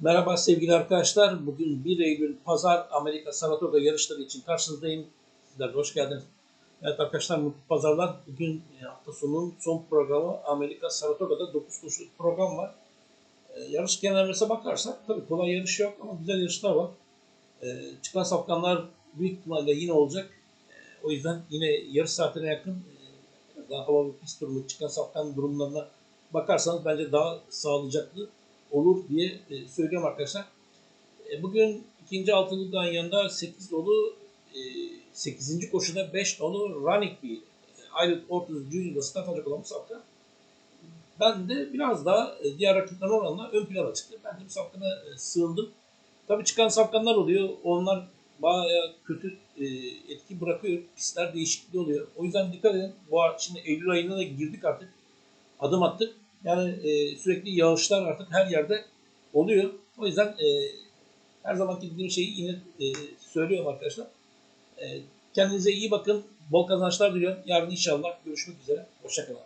Merhaba sevgili arkadaşlar. Bugün 1 Eylül Pazar Amerika Saratoga yarışları için karşınızdayım. Sizler hoş geldiniz. Evet arkadaşlar mutlu pazarlar. Bugün e, hafta sonunun son programı Amerika Saratoga'da 9 koşuluk program var. E, yarış genellemesine bakarsak tabii kolay yarış yok ama güzel yarışlar var. E, çıkan safkanlar büyük ihtimalle yine olacak. O yüzden yine yarış saatine yakın daha hava pist durumu çıkan safkan durumlarına bakarsanız bence daha sağlıcaklı olur diye e, söylüyorum arkadaşlar. E, Bugün ikinci altılı yanında 8 dolu e, 8. koşuda 5 dolu running bir Ayrıca Ortuz Junior'da start alacak olan bu safka. Ben de biraz daha e, diğer rakiplerine oranla ön plana çıktı. Ben de bu e, sığındım. Tabii çıkan safkanlar oluyor. Onlar bayağı kötü etki bırakıyor. Pistler değişikliği oluyor. O yüzden dikkat edin. Bu şimdi Eylül ayına da girdik artık. Adım attık. Yani e, sürekli yağışlar artık her yerde oluyor. O yüzden e, her zamanki dediğim şeyi yine e, söylüyorum arkadaşlar. E, kendinize iyi bakın. Bol kazançlar diliyorum. Yarın inşallah görüşmek üzere. Hoşçakalın.